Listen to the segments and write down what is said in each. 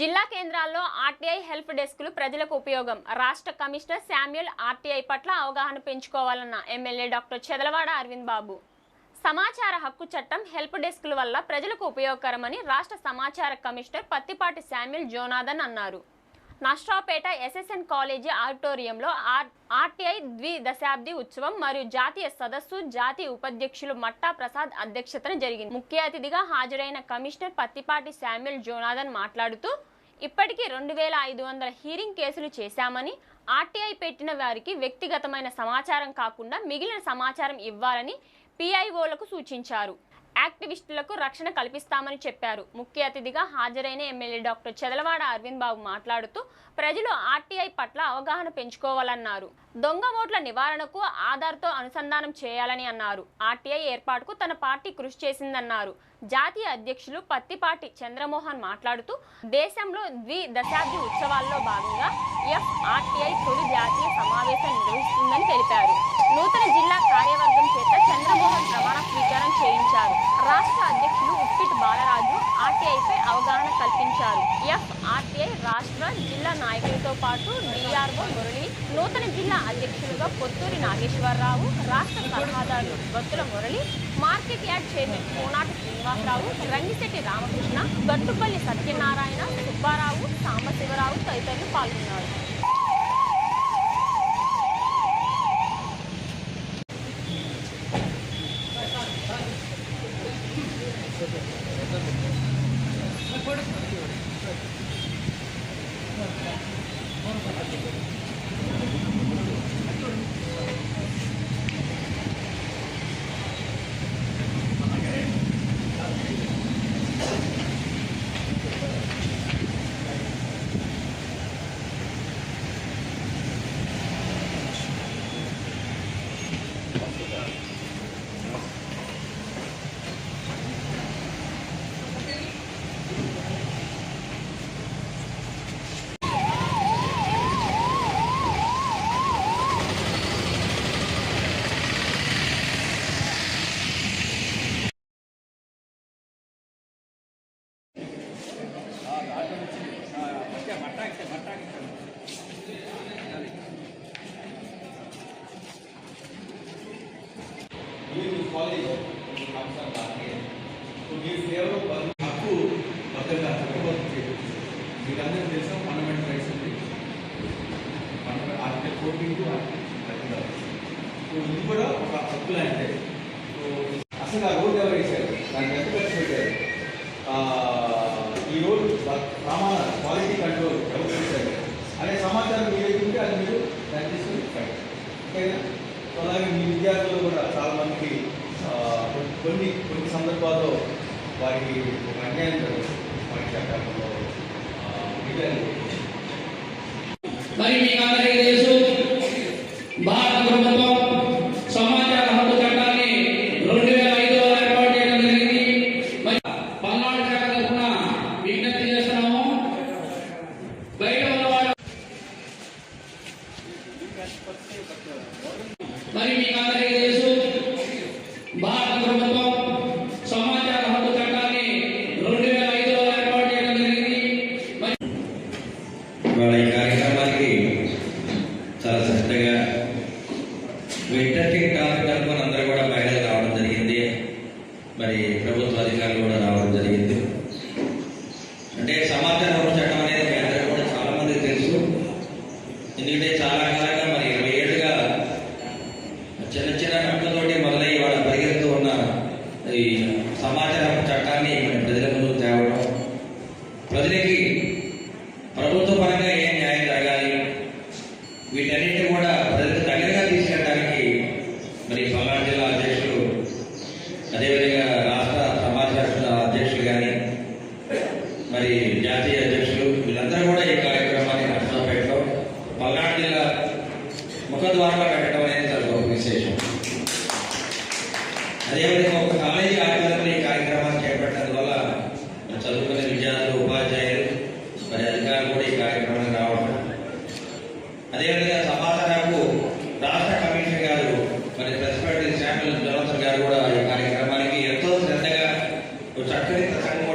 జిల్లా కేంద్రాల్లో RTI help డెస్క్లు ప్రజలకు ఉపయోగం. రాష్ట్ర కమిషనర్ శామ్యుల్ ఆర్టీఐ పట్ల అవగాహన పెంచుకోవాలన్న ఎమ్మెల్యే డాక్టర్ చెదలవాడ అరవింద్ బాబు. సమాచార హక్కు చట్టం హెల్ప్ డెస్క్ల వల్ల ప్రజలకు ఉపయోగకరమని రాష్ట్ర సమాచార కమిషనర్ పత్తిపాటి శామ్యుల్ జోనాథన్ అన్నారు. నష్టాపేట ఎస్ఎస్ఎన్ కాలేజీ ఆడిటోరియంలో ఆర్ ఆర్టీఐ ద్వి దశాబ్ది ఉత్సవం మరియు జాతీయ సదస్సు జాతీయ ఉపాధ్యక్షులు మట్టా ప్రసాద్ అధ్యక్షతన జరిగింది. ముఖ్య అతిథిగా హాజరైన కమిషనర్ పత్తిపాటి శామ్యుల్ జోనాథన్ మాట్లాడుతూ ఇప్పటికీ రెండు వేల ఐదు వందల హీరింగ్ కేసులు చేశామని ఆర్టీఐ పెట్టిన వారికి వ్యక్తిగతమైన సమాచారం కాకుండా మిగిలిన సమాచారం ఇవ్వాలని పిఐఓలకు సూచించారు. యాక్టివిస్టులకు రక్షణ కల్పిస్తామని చెప్పారు. ముఖ్య అతిథిగా హాజరైన ఎమ్మెల్యే డాక్టర్ చెదలవాడ అరవింద్ బాబు మాట్లాడుతూ ప్రజలు ఆర్టీఐ పట్ల అవగాహన పెంచుకోవాలన్నారు. దొంగ ఓట్ల నివారణకు ఆధార్తో అనుసంధానం చేయాలని అన్నారు. ఆర్టీఐ ఏర్పాటుకు తన పార్టీ కృషి చేసిందన్నారు. జాతీయ అధ్యక్షులు పత్తిపాటి చంద్రమోహన్ మాట్లాడుతూ దేశంలో ద్వి దశాబ్ది ఉత్సవాల్లో భాగంగా ఎఫ్ఆర్టీఐ తొలి జాతీయ సమావేశం నిర్వహిస్తుందని తెలిపారు. నూతన జిల్లా కార్యవర్గం చేత చంద్రమోహన్ ప్రమాణ స్వీకారం చేయించారు. రాష్ట్ర అధ్యక్షులు ఉప్పిటి బాలరాజు ఆర్టీఐపై అవగాహన కల్పించారు. ఎఫ్ఆర్టీఐ రాష్ట్ర జిల్లా నాయకులతో పాటు డిఆర్ఓ మురళి నూతన జిల్లా అధ్యక్షులుగా పొత్తూరి నాగేశ్వరరావు రాష్ట్ర సలహాదారులు Battula Murali market yard chairman Konati Srinivasarao Rangisetti Ramakrishna Gattupalli Satyanarayana Subbarao Sambasivarao తదితరులు పాల్గొన్నారు. అసలు ఎవరు వేశారు దానికి ఎంత ఖర్చు పెట్టారు? ఆ, ఈ రోడ్ ప్రమాణ క్వాలిటీ కంట్రోల్ ఎవరు చేశారు? అనే సమాచారం మీ దగ్గర ఉంటే అది మీరు దాన్ని తీసుకుని ఇవ్వండి. ఓకేనా? అలాగే మీ విద్యార్థులు కూడా చాలామందికి కొన్ని కొన్ని సందర్భాల్లో వారికి ఒక అన్యాయం జరుగుతుంది. వారికి చట్టంలో మరి మీకు అందరికీ తెలుసు భారత ప్రభుత్వం సమాచార హక్కు చట్టాన్ని రెండు వేల ఐదులో ఏర్పాటు చేయడం జరిగింది మరి పల్నాడు శాఖ తరఫున విజ్ఞప్తి చేస్తున్నాము బయట ఉన్నవాడు మరి మీకు అందరికీ తెలుసు భారత ప్రభుత్వం సమాచార హక్కు చట్టాన్ని రెండు వేల ఐదులో ఏర్పాటు చేయడం జరిగింది మరి ఇవాళ ఈ కార్యక్రమానికి చాలా చక్కగా ఇంట్రెస్టింగ్ టాపిక్ అనుకుని అందరూ కూడా మహిళలు రావడం జరిగింది మరి ప్రభుత్వ అధికారులు కూడా రావడం జరిగింది. అంటే సమాచారం హక్కు చట్టం అనేది మీ అందరూ కూడా చాలా మందికి తెలుసు ఎందుకంటే చాలా కాలంగా మరి ఇరవై ఏళ్ళుగా చిన్న చిన్న నట్టుతోటి మొదలై వాళ్ళ పరిగెడుతూ ఉన్న ఈ సమాచార హక్కు చట్టాన్ని మరి ప్రజల ముందుకు తేవడం ప్రజలకి ప్రభుత్వ పరంగా ఏం న్యాయం జరగాలి వీటన్నిటిని కూడా ప్రజలకు దగ్గరగా తీసుకెళ్ళడానికి మరి పల్నాడు జిల్లా అధ్యక్షులు అదేవిధంగా రాష్ట్ర సమాచార అధ్యక్షులు కానీ మరి జాతీయ అధ్యక్షులు వీళ్ళందరూ కూడా ఈ కార్యక్రమాన్ని నష్టపేటలో పల్నాడు జిల్లా ముఖద్వారంలో పెట్టడం అనేది చాలా గొప్ప విశేషం అదేవిధంగా ఒక కాలేజీ ఆధ్వర్యంలో ఈ కార్యక్రమాన్ని చేపట్టడం వల్ల మరి చదువుకునే విద్యార్థులు ఉపాధ్యాయులు మరి అధికారులు కూడా ఈ కార్యక్రమానికి రావడం అదేవిధంగా సమాచారకు రాష్ట్ర కమిషనర్ గారు మరి ప్రెసిడెంట్ శామ్యుల్ జోనసన్ గారు కూడా ఈ కార్యక్రమానికి ఎంతో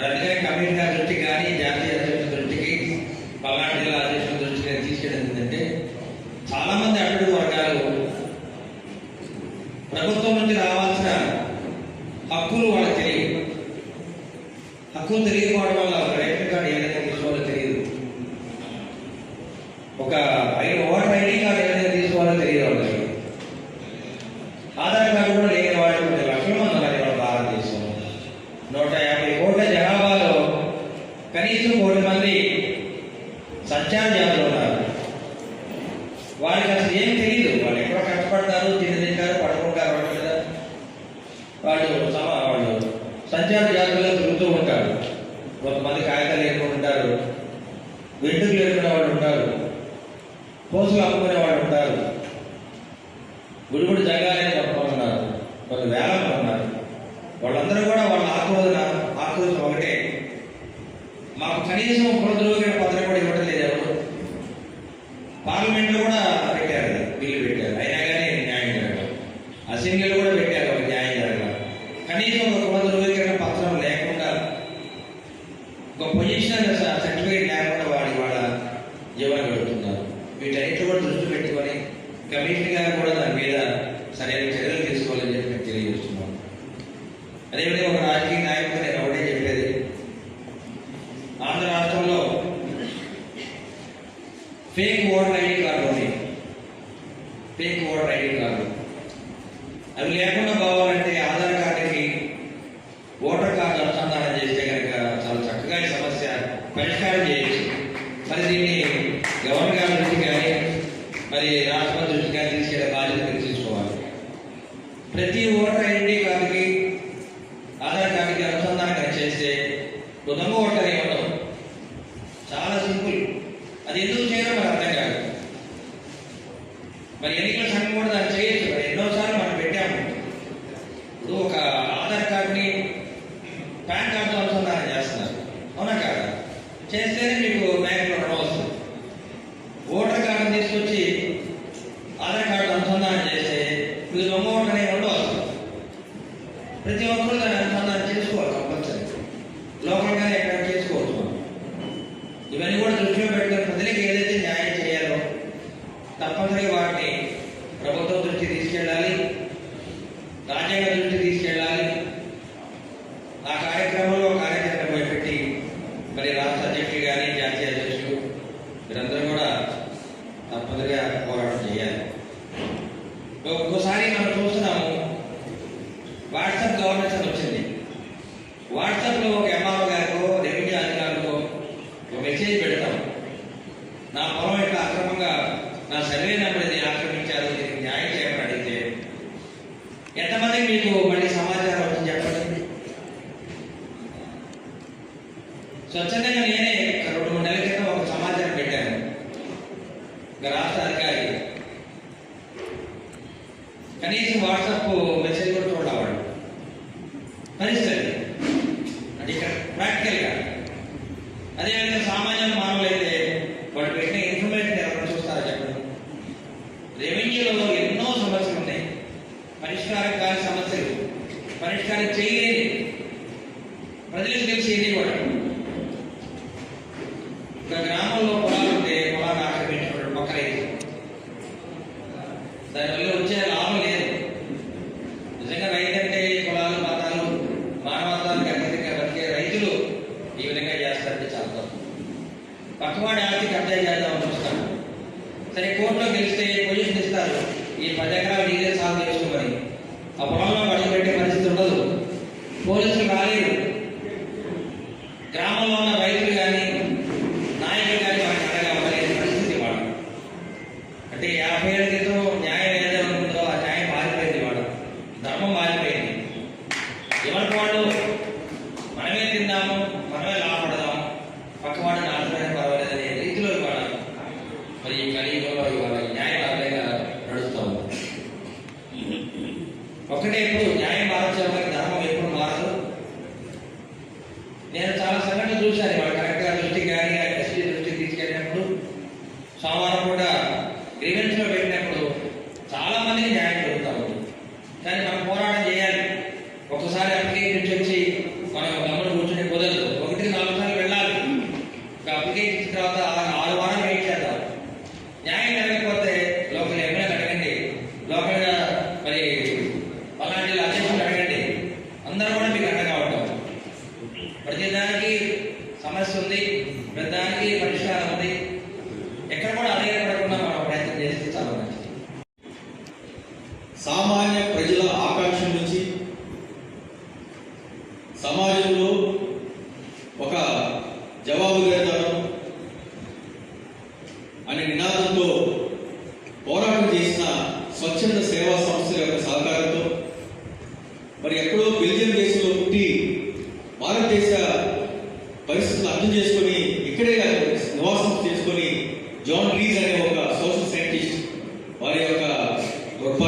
మరి అందుకని కమిటీ దృష్టి కానీ జాతీయ అధ్యక్షుల దృష్టికి పల్నాడు జిల్లా అధ్యక్షుల దృష్టికి నేను తీసుకెళ్ళింది ఏంటంటే చాలామంది అభివృద్ధి వర్గాలు ప్రభుత్వం నుంచి రావాలి కనీసం కోటి మంది సత్యాన్ని ఉన్నారు వారికి అసలు ఏం తెలియదు వాళ్ళు ఎక్కడ కష్టపడతారు మాకు కనీసం ఒక రోజులు పత్రం కూడా ఇవ్వటం లేదు ఎవరు. పార్లమెంట్లో కూడా పెట్టారు బిల్లు పెట్టారు. అయినా కానీ న్యాయం జరగదు. అసెంబ్లీలో కూడా పెట్టారు న్యాయం జరగదు. కనీసం ఒక వంద రోజులకైనా పత్రం లేకుండా ఒక పొజిషన్ సర్టిఫికేట్ లేకుండా వాడి వాళ్ళ జీవనం గడుపుతున్నారు. వీటన్నిటి కూడా దృష్టి పెట్టుకొని కమిషన్ గారు కూడా దాని మీద సరైన फेक वोटर आईडी कार्ड होने फेक वोटर आईडी कार्ड अगले आपको If anyone తక్కువ న్యాయానికి అప్లై చేద్దామని చూస్తాను. సరే కోర్టులో గెలిస్తే పొజిషన్ ఇస్తారు. ఈ పది ఎకరాలు నీరే సాగు చేసుకోవాలి ఆ పొలంలో పెట్టే పరిస్థితి ఉండదు. పోలీసులు రాలేదు. గ్రామంలో ఉన్న రైతు అనే నినాదంతో పోరాటం చేసిన స్వచ్ఛంద సేవా సంస్థల యొక్క సహకారంతో మరి ఎక్కడో బెల్జియం దేశంలో పుట్టి భారతదేశ పరిస్థితులు అర్థం చేసుకొని ఇక్కడే నివాసం చేసుకొని జాన్ లీజ్ అనే ఒక సోషల్ సైంటిస్ట్ వారి యొక్క గొప్ప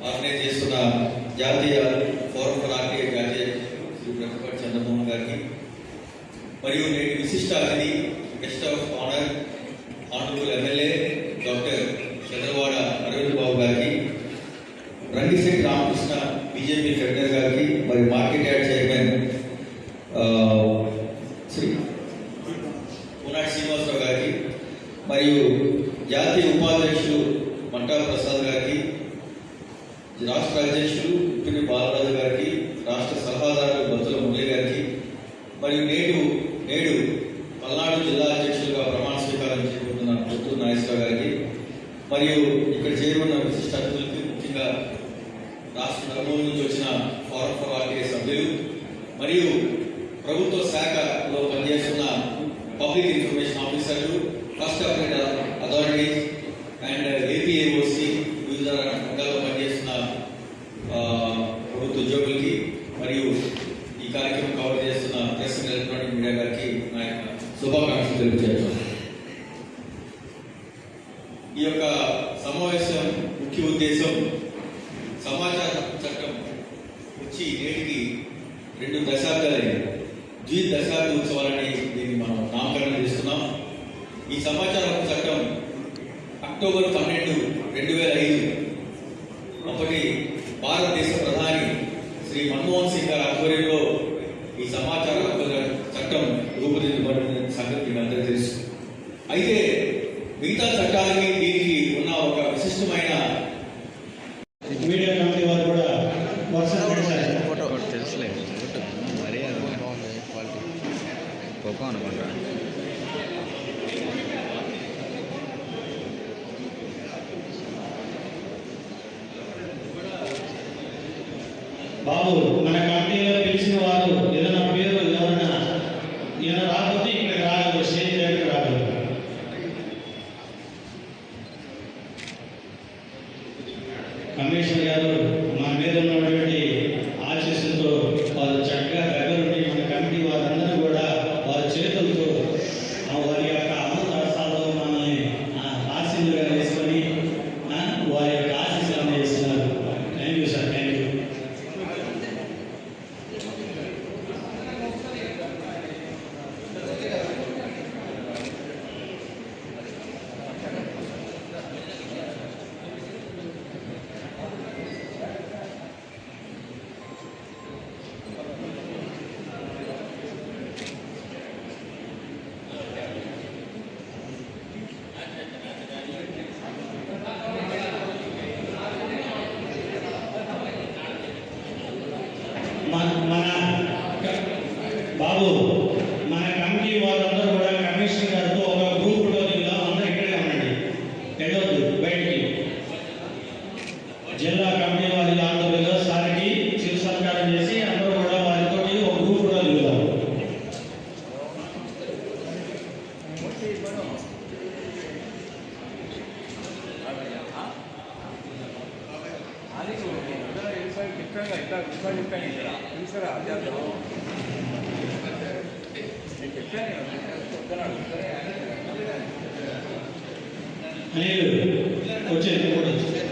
आपने ये सुना जाती है फॉरम पर आके जाते रघुपत चंद्रमोहन गांधी मरी ने विशिष्ट अतिथि गेस्ट ऑफ़ ऑनर आनकूल एमएलए डॉक्टर चंद्रवाड़ अरविंद बाबू गांधी रंगशे रामकृष्ण बीजेपी फेडर की मैं मार्केट यार्ड चैरम రాష్ట్ర అధ్యక్షులు పివి బాలరాజు గారికి రాష్ట్ర సలహాదారు బొత్తుల మురళి గారికి మరియు నేడు నేడు పల్నాడు జిల్లా అధ్యక్షులుగా ప్రమాణ స్వీకారం చేపడుతున్న పొత్తూరు నాగేశ్వర గారికి మరియు ఇక్కడ చేరుకున్న విశిష్ట అతిథులకి ముఖ్యంగా రాష్ట్ర నలుమూల నుంచి వచ్చిన ఫారం ఫర్ ఆర్టీఐ సభ్యులు మరియు ప్రభుత్వ శాఖలో పనిచేస్తున్న పబ్లిక్ ఇన్ఫర్మేషన్ ఆఫీసర్లు ఫస్ట్ ఆఫ్ అథారిటీస్ అండ్ ఏపీఏఓసి వివిధ ಶ್ರೀ ಮನಮೋಹನ್ ಸಿಂಗ್ ಅವರ ಈ ಸಮಾಜ బాబు మన కంపెనీలో పిలిచిన వారు ఏదైనా పేరు ఎవరైనా ఏదైనా రాకపోతే ఇక్కడ రాగలరు స్టేజ్ దగ్గర రాగలరు మన బాబు Hallelujah. Oggi è il